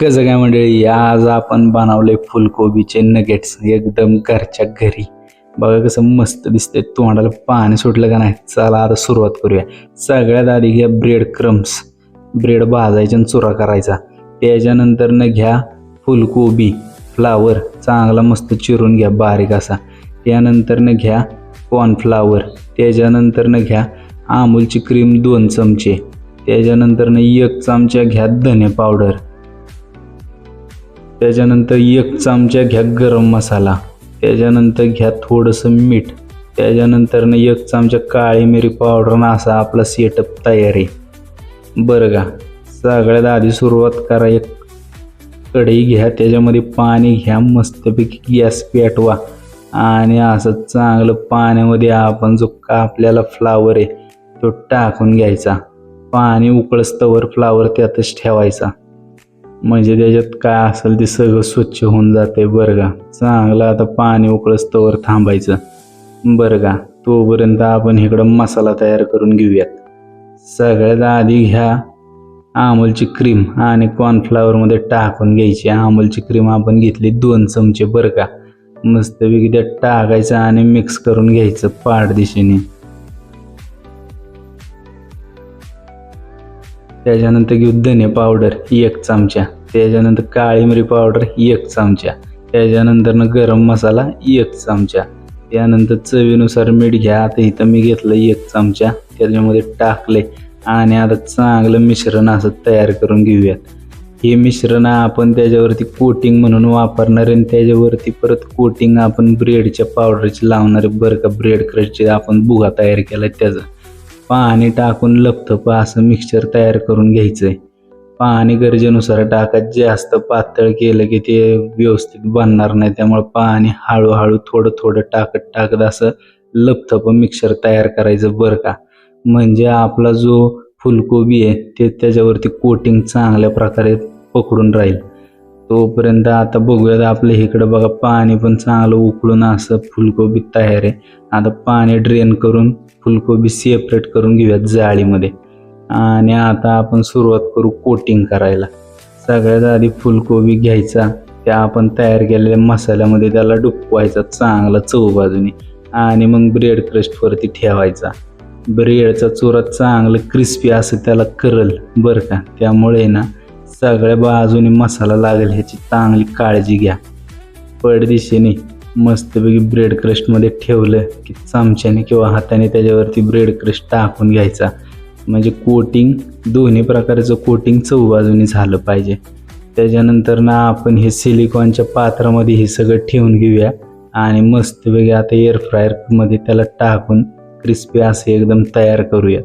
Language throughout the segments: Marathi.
कसं काय मंडळी आज आपण बनवले फुलकोबीचे नगेट्स एकदम घरच्या घरी. बघा कसं मस्त दिसते तोंडाला पाणी सुटलं का नाही? चला आता सुरुवात करूया. सगळ्यात आधी घ्या ब्रेड क्रम्स ब्रेड भाजायचा आणि चुरा करायचा. त्याच्यानंतर न घ्या फुलकोबी फ्लावर चांगला मस्त चिरून घ्या बारीक असा. त्यानंतर न घ्या कॉर्नफ्लावर त्याच्यानंतर न घ्या आमूलची क्रीम दोन चमचे. त्याच्यानंतर न एक चमचा घ्या धने पावडर त्याच्यानंतर एक चमचा घ्या गरम मसाला त्याच्यानंतर घ्या थोडंसं मीठ त्याच्यानंतर न एक चमचा काळी मिरी पावडर असा आपला सेटअप तयार आहे. बरं का? सगळ्यात आधी सुरुवात करा एक कढई घ्या त्याच्यामध्ये पाणी घ्या मस्तपैकी गॅस पेटवा आणि असं चांगलं पाण्यामध्ये आपण जो कापलेला फ्लावर आहे तो टाकून घ्यायचा. पाणी उकळस्तवर फ्लावर त्यातच ठेवायचा. म्हणजे त्याच्यात काय असेल ते सगळं स्वच्छ होऊन जाते बरं का. चांगलं आता पाणी उकळस्तवर थांबायचं. बरं का तोपर्यंत आपण इकडं मसाला तयार करून घेऊयात. सगळ्यात आधी घ्या आमूलची क्रीम आणि कॉर्नफ्लावरमध्ये टाकून घ्यायची. आमूलची क्रीम आपण घेतली दोन चमचे बरं का. मस्तपैकी त्यात टाकायचं आणि मिक्स करून घ्यायचं पाठ दिशेने त्याच्यानंतर घेऊ धने पावडर एक चमचा. त्याच्यानंतर काळी मिरी पावडर एक चमचा. त्याच्यानंतर गरम मसाला एक चमचा. त्यानंतर चवीनुसार मीठ घ्या. आता इथं मी घेतलं एक चमचा. त्याच्यामध्ये टाकले. आणि आता चांगलं मिश्रण असं तयार करून घेऊयात. हे मिश्रण आपण त्याच्यावरती कोटिंग म्हणून वापरणार आहे आणि त्याच्यावरती परत कोटिंग आपण ब्रेडच्या पावडरची लावणार बरं का? ब्रेड क्रशचे आपण भुगा तयार केला त्याचं. पाणी टाकून लपथप असं मिक्सचर तयार करून घ्यायचं आहे पाणी गरजेनुसार टाकत जास्त पातळ केलं की ते व्यवस्थित बनणार नाही. त्यामुळे पाणी हळूहळू थोडं थोडं टाकत टाकत असं लपथप मिक्सर तयार करायचं बरं का? म्हणजे आपला जो फुलकोबी आहे ते त्याच्यावरती कोटिंग चांगल्या प्रकारे पकडून राहील. तोपर्यंत आता बघूयात आपलं इकडं बघा पाणी पण चांगलं उकळून असं फुलकोबी तयार आहे. आता पाणी ड्रेन करून फुलकोबी सेपरेट करून घेऊयात जाळीमध्ये. आणि आता आपण सुरुवात करू कोटिंग करायला. सगळ्यात आधी फुलकोबी घ्यायचा त्या आपण तयार केलेल्या मसाल्यामध्ये त्याला डुबवायचा चांगला चव बाजूने. आणि मग ब्रेड क्रस्टवरती ठेवायचा. ब्रेडचा चुरा चांगलं क्रिस्पी असं त्याला करल बरं का? त्यामुळे ना सगळ्या बाजूने मसाला लागेल ह्याची चांगली काळजी घ्या. पडदिशेने मस्तपैकी ब्रेड क्रस्टमध्ये ठेवलं की चमच्याने किंवा हाताने त्याच्यावरती ब्रेड क्रस्ट टाकून घ्यायचा. म्हणजे कोटिंग दोन्ही प्रकारचं कोटिंग चौबाजूने झालं पाहिजे. त्याच्यानंतर ना आपण हे सिलिकॉनच्या पात्रामध्ये हे सगळं ठेवून घेऊया. आणि मस्तपैकी आता एअर फ्रायरमध्ये त्याला टाकून क्रिस्पी असे एकदम तयार करूया.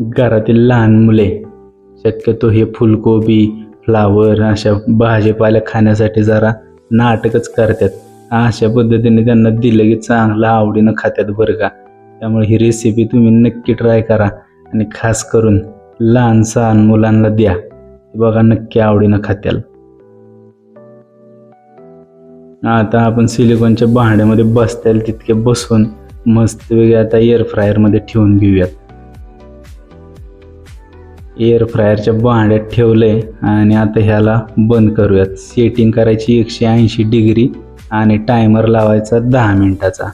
घरातील लहान मुले शक्यतो हे फुलकोबी फ्लावर अशा भाजीपाल्या खाण्यासाठी जरा नाटकच करतात. अशा पद्धतीने त्यांना दिलं की चांगलं आवडीनं खात्यात बरं का. त्यामुळे ही रेसिपी तुम्ही नक्की ट्राय करा आणि खास करून लहान सहान मुलांना द्या. बघा नक्की आवडीनं खात्याल. आता आपण सिलिकॉनच्या भांड्यामध्ये बसता येईल तितके बसून मस्त वेगळे आता एअर फ्रायरमध्ये ठेवून घेऊयात. एअर फ्रायरच्या भांड्यात ठेवलंय आणि आता ह्याला बंद करूयात. सेटिंग करायची एकशे ऐंशी डिग्री आणि टायमर लावायचा दहा मिनटाचा.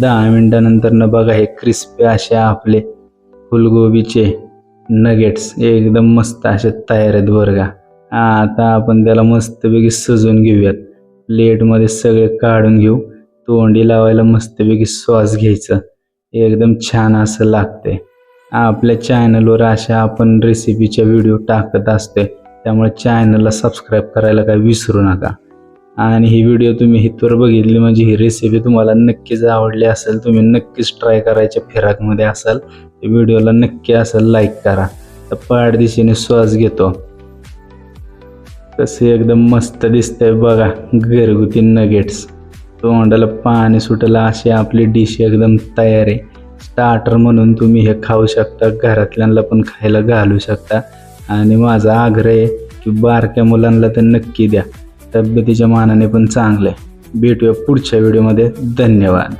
दहा मिनटानंतर न बघा हे क्रिस्पी असे आपले फुलगोबीचे नगेट्स एकदम मस्त असे तयार आहेत बरं का. आता आपण त्याला मस्तपैकी सजवून घेऊयात. प्लेटमध्ये सगळे काढून घेऊ. तोंडी लावायला मस्तपैकी सॉस घ्यायचं. एकदम छान असं लागतंय. आपल्या चॅनलवर अशा आपण रेसिपीच्या व्हिडिओ टाकत असते त्यामुळे चॅनलला सबस्क्राईब करायला काय विसरू नका. आणि ही व्हिडिओ तुम्ही हितवर बघितली म्हणजे ही रेसिपी तुम्हाला नक्कीच आवडली असेल तुम्ही नक्कीच ट्राय करायच्या फिराकमध्ये असाल तर व्हिडिओला नक्की असेल लाईक करा. तर पाडदिशीने श्वास घेतो. कसे एकदम मस्त दिसतंय बघा घरगुती नगेट्स तोंडाला पाणी सुटलं अशी आपली डिश एकदम तयार आहे. स्टार्टर म्हणून तुम्ही हे खाऊ शकता घरातल्यांना पण खायला घालू शकता. आणि माझा आग्रह आहे की बारक्या मुलांना तर नक्की द्या. तब्येतीच्या मानाने पण चांगलं आहे. भेटूया पुढच्या व्हिडिओमध्ये धन्यवाद.